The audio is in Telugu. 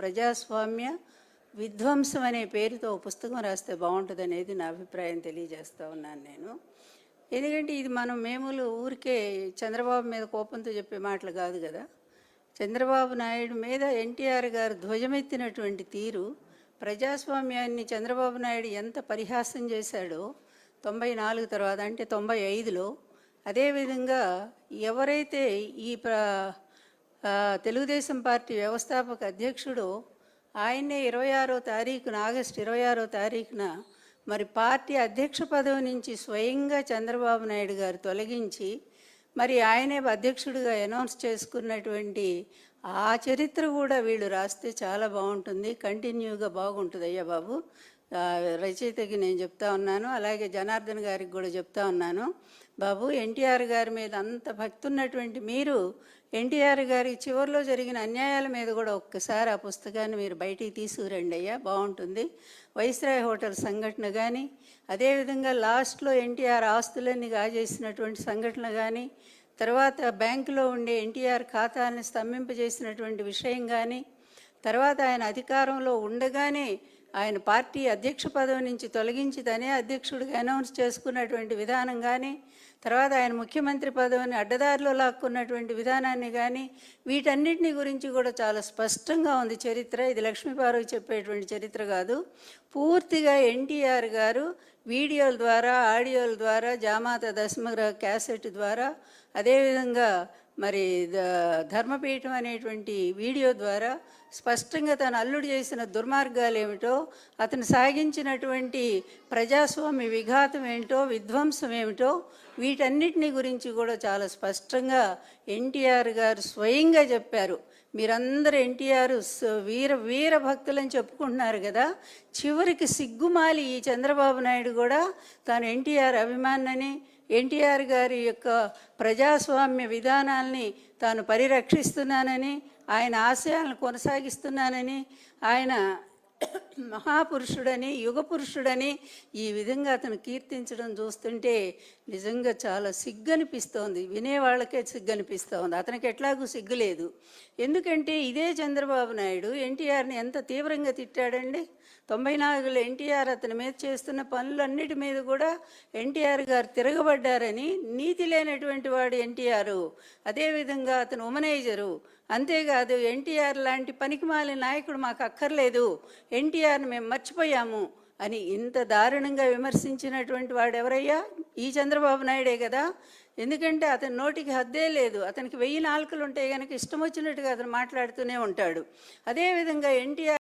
ప్రజాస్వామ్య విధ్వంసం అనే పేరుతో పుస్తకం రాస్తే బాగుంటుంది అనేది నా అభిప్రాయం తెలియజేస్తూ ఉన్నాను నేను. ఎందుకంటే ఇది మనం మేములు ఊరికే చంద్రబాబు మీద కోపంతో చెప్పే మాటలు కాదు కదా. చంద్రబాబు నాయుడు మీద ఎన్టీఆర్ గారు ధ్వజమెత్తినటువంటి తీరు ప్రజాస్వామ్యాన్ని చంద్రబాబు నాయుడు ఎంత పరిహాసం చేశాడో తొంభై నాలుగు తర్వాత అంటే తొంభై ఐదులో అదేవిధంగా ఎవరైతే ఈ ప్ర తెలుగుదేశం పార్టీ వ్యవస్థాపక అధ్యక్షుడు ఆయన్నే ఇరవై ఆరో తారీఖున ఆగస్టు ఇరవై ఆరో తారీఖున మరి పార్టీ అధ్యక్ష పదవి నుంచి స్వయంగా చంద్రబాబు నాయుడు గారు తొలగించి మరి ఆయనే అధ్యక్షుడిగా అనౌన్స్ చేసుకున్నటువంటి ఆ చరిత్ర కూడా వీళ్ళు రాస్తే చాలా బాగుంటుంది కంటిన్యూగా బాగుంటుంది అయ్యా బాబు. రచయితకి నేను చెప్తా ఉన్నాను. అలాగే జనార్దన్ గారికి కూడా చెప్తా ఉన్నాను. బాబు ఎన్టీఆర్ గారి మీద అంత భక్తి ఉన్నటువంటి మీరు ఎన్టీఆర్ గారి చివరిలో జరిగిన అన్యాయాల మీద కూడా ఒక్కసారి ఆ పుస్తకాన్ని మీరు బయటికి తీసుకురండి అయ్యా బాగుంటుంది. వైస్రాయ్ హోటల్ సంఘటన కానీ అదేవిధంగా లాస్ట్లో ఎన్టీఆర్ ఆస్తులన్నీ కాజేసినటువంటి సంఘటన కానీ తర్వాత బ్యాంకులో ఉండే ఎన్టీఆర్ ఖాతాని స్తంభింపజేసినటువంటి విషయం కానీ తర్వాత ఆయన అధికారంలో ఉండగానే ఆయన పార్టీ అధ్యక్ష పదవి నుంచి తొలగించి తనే అధ్యక్షుడిగా అనౌన్స్ చేసుకున్నటువంటి విధానం కానీ తర్వాత ఆయన ముఖ్యమంత్రి పదవిని అడ్డదారిలో లాక్కున్నటువంటి విధానాన్ని కానీ వీటన్నిటిని గురించి కూడా చాలా స్పష్టంగా ఉంది చరిత్ర. ఇది లక్ష్మీపార్వతి చెప్పేటువంటి చరిత్ర కాదు. పూర్తిగా ఎన్టీఆర్ గారు వీడియోల ద్వారా ఆడియోల ద్వారా జామాత దశమగ్ర క్యాసెట్ ద్వారా అదేవిధంగా మరి ధర్మపీఠం అనేటువంటి వీడియో ద్వారా స్పష్టంగా తను అల్లుడు చేసిన దుర్మార్గాలు ఏమిటో అతను సాగించినటువంటి ప్రజాస్వామ్య విఘాతం ఏంటో విధ్వంసం ఏమిటో వీటన్నిటిని గురించి కూడా చాలా స్పష్టంగా ఎన్టీఆర్ గారు స్వయంగా చెప్పారు. మీరందరూ ఎన్టీఆర్ వీర వీర భక్తులని చెప్పుకుంటున్నారు కదా. చివరికి సిగ్గుమాలి ఈ చంద్రబాబు నాయుడు కూడా తాను ఎన్టీఆర్ అభిమానని ఎన్టీఆర్ గారి యొక్క ప్రజాస్వామ్య విధానాల్ని తాను పరిరక్షిస్తున్నానని ఆయన ఆశయాలను కొనసాగిస్తున్నానని ఆయన మహాపురుషుడని యుగపురుషుడని ఈ విధంగా అతను కీర్తించడం చూస్తుంటే నిజంగా చాలా సిగ్గనిపిస్తోంది. వినేవాళ్ళకే సిగ్గనిపిస్తోంది. అతనికి ఎట్లాగూ సిగ్గు లేదు. ఎందుకంటే ఇదే చంద్రబాబు నాయుడు ఎన్టీఆర్ని ఎంత తీవ్రంగా తిట్టాడండి. తొంభై నాలుగులో ఎన్టీఆర్ అతని మీద చేస్తున్న పనులన్నిటి మీద కూడా ఎన్టీఆర్ గారు తిరగబడ్డారని నీతి లేనటువంటి వాడు ఎన్టీఆర్. అదేవిధంగా అతను ఉమనైజరు. అంతేకాదు ఎన్టీఆర్ లాంటి పనికిమాలిన నాయకుడు మాకు అక్కర్లేదు. ఎన్టీఆర్ ఎన్టీఆర్ని మేము మర్చిపోయాము అని ఇంత దారుణంగా విమర్శించినటువంటి వాడు ఎవరయ్యా ఈ చంద్రబాబు నాయుడే కదా. ఎందుకంటే అతని నోటికి హద్దే లేదు. అతనికి వెయ్యి నాలుకలు ఉంటే కనుక ఇష్టం వచ్చినట్టుగా అతను మాట్లాడుతూనే ఉంటాడు. అదేవిధంగా ఎన్టీఆర్